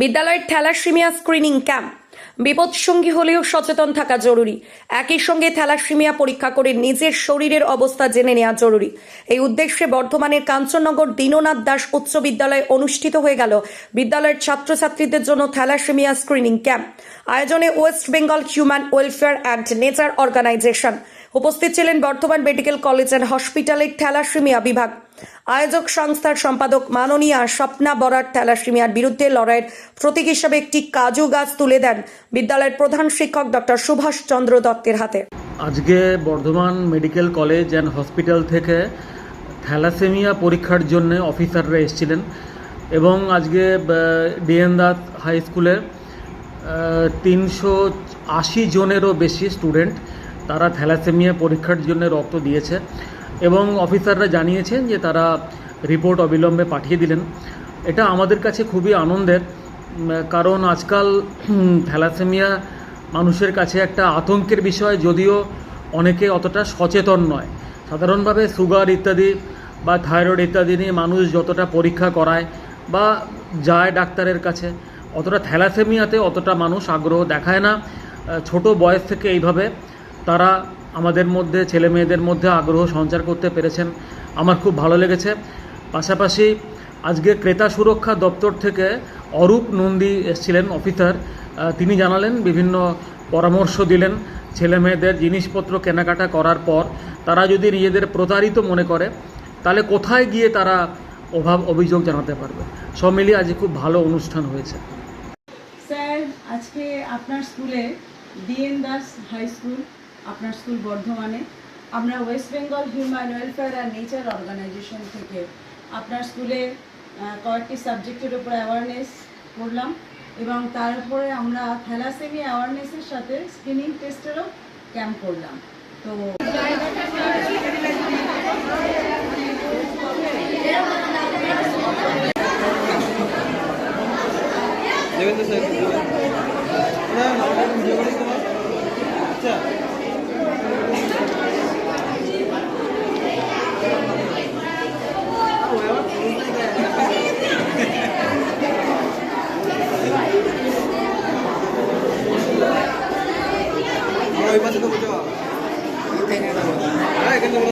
বিদ্যালয়ের thalassaemia screening camp বিপদসঙ্গী হলেও সচেতন থাকা জরুরি। একই সঙ্গে থ্যালাসিমিয়া পরীক্ষা করে নিজের শরীরের অবস্থা জেনে নেওয়া জরুরি। এই উদ্দেশ্যে বর্ধমানের কাঞ্চননগর দীননাথ দাস উচ্চ বিদ্যালয়ে অনুষ্ঠিত হয়ে গেল বিদ্যালয়ের ছাত্রছাত্রীদের জন্য থ্যালাসিমিয়া স্ক্রিনিং ক্যাম্প আয়োজনে West Bengal human welfare and nature organisation. উপস্থিত ছিলেন বর্ধমান মেডিকেল কলেজ অ্যান্ড হসপিটালের থ্যালাসিমিয়া বিভাগ। আয়োজক সংস্থার সম্পাদক মাননীয়া স্বপ্না বরার থ্যালাসিমিয়ার বিরুদ্ধে লড়াইয়ের প্রতীক হিসেবে একটি কাজু গাছ তুলে দেন বিদ্যালয়ের প্রধান শিক্ষক ডক্টর সুভাষ চন্দ্র দত্তের হাতে। আজকে Bardhaman medical college and hospital থেকে থ্যালাসেমিয়া পরীক্ষার জন্য অফিসাররা এসেছিলেন এবং আজকে ডিএন দাস হাই স্কুলে তিনশো আশি জনেরও বেশি স্টুডেন্ট তারা থ্যালাসেমিয়া পরীক্ষার জন্য রক্ত দিয়েছে এবং অফিসাররা জানিয়েছেন যে তারা রিপোর্ট অবিলম্বে পাঠিয়ে দিলেন। এটা আমাদের কাছে খুবই আনন্দের কারণ আজকাল থ্যালাসেমিয়া মানুষের কাছে একটা আতঙ্কের বিষয়, যদিও অনেকে অতটা সচেতন নয়। সাধারণভাবে সুগার ইত্যাদি বা থাইরয়েড ইত্যাদি নিয়ে মানুষ যতটা পরীক্ষা করায় বা যায় ডাক্তারের কাছে, অতটা থ্যালাসেমিয়াতে অতটা মানুষ আগ্রহ দেখায় না। ছোট বয়স থেকে এইভাবে তারা আমাদের মধ্যে, ছেলে মেয়েদের মধ্যে আগ্রহ সঞ্চার করতে পেরেছেন। আমার খুব ভালো লেগেছে। পাশাপাশি আজকে ক্রেতা সুরক্ষা দপ্তর থেকে অরূপ নন্দী এসেছিলেন, অফিসার। তিনি জানালেন, বিভিন্ন পরামর্শ দিলেন ছেলে মেয়েদের জিনিসপত্র কেনাকাটা করার পর। তারা যদি নিজেদের প্রতারিত মনে করে, তাহলে কোথায় গিয়ে তারা অভাব অভিযোগ জানাতে পারবে? সব মিলিয়ে আজকে খুব ভালো অনুষ্ঠান হয়েছে। স্যার, আজকে আপনার স্কুলে ডিএন দাস হাই স্কুল আপনার স্কুল বর্ধমানে আমরা West Bengal human welfare and nature organisation থেকে আপনার স্কুলে কয়েকটি সাবজেক্টের উপর অ্যাওয়ারনেস করলাম এবং তারপরে আমরা থ্যালাসেমি অ্যাওয়ারনেসের সাথে স্ক্রিনিং টেস্টেরও ক্যাম্প করলাম। তো দেবেন্দ্র স্যার। আচ্ছা।